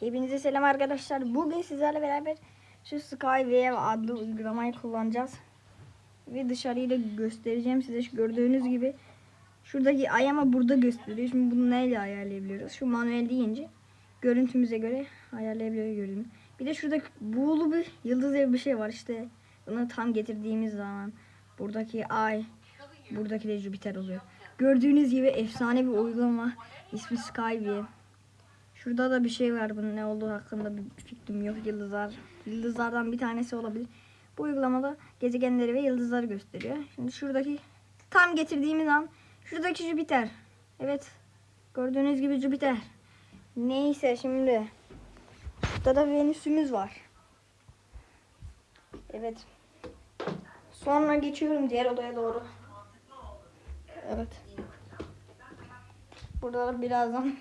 Hepinize selam arkadaşlar. Bugün sizlerle beraber şu Skywave adlı uygulamayı kullanacağız. Ve dışarıyı da göstereceğim size. Şu gördüğünüz gibi şuradaki ay ama burada gösteriyor. Şimdi bunu neyle ayarlayabiliyoruz? Şu manuel deyince görüntümüze göre ayarlayabiliyoruz gördüğünüz. Bir de şurada buğulu bir yıldız gibi bir şey var işte. Bunu tam getirdiğimiz zaman buradaki ay buradaki de Jüpiter oluyor. Gördüğünüz gibi efsane bir uygulama. İsmi Skywave. Şurada da bir şey var. Bunun ne olduğu hakkında bir fikrim yok. Yıldızlar. Yıldızlardan bir tanesi olabilir. Bu uygulamada gezegenleri ve yıldızları gösteriyor. Şimdi şuradaki tam getirdiğimiz an şuradaki Jüpiter. Evet. Gördüğünüz gibi Jüpiter. Neyse şimdi şurada da Venüs'ümüz var. Evet. Sonra geçiyorum diğer odaya doğru. Evet. Burada da birazdan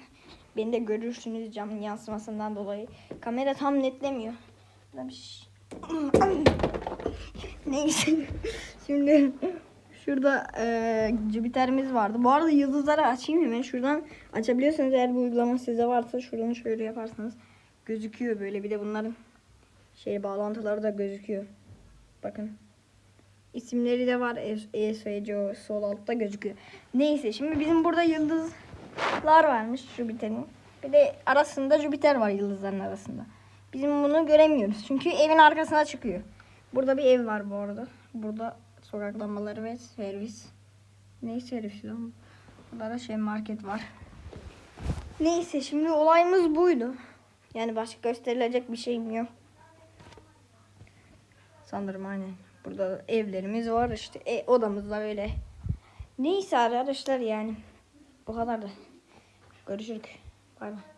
beni de görürsünüz camın yansımasından dolayı. Kamera tam netlemiyor. Neyse. Şimdi şurada e, Jüpiter'imiz vardı. Bu arada yıldızları açayım hemen. Şuradan açabiliyorsanız eğer bu uygulama size varsa şuradan şöyle yaparsanız gözüküyor böyle. Bir de bunların şey bağlantıları da gözüküyor. Bakın. İsimleri de var. E, ESC sol altta gözüküyor. Neyse şimdi bizim burada yıldızlar varmış Jüpiter'in. Bir de arasında Jüpiter var yıldızların arasında. Bizim bunu göremiyoruz. Çünkü evin arkasına çıkıyor. Burada bir ev var bu arada. Burada sokak lambaları ve servis. Ne servisi lan? Burada da şey market var. Neyse şimdi olayımız buydu. Yani başka gösterilecek bir şeyim yok. Sanırım aynen. Burada evlerimiz var işte e, odamız da böyle. Neyse arkadaşlar yani. Bu kadar da. Görüşürük. Bay bay.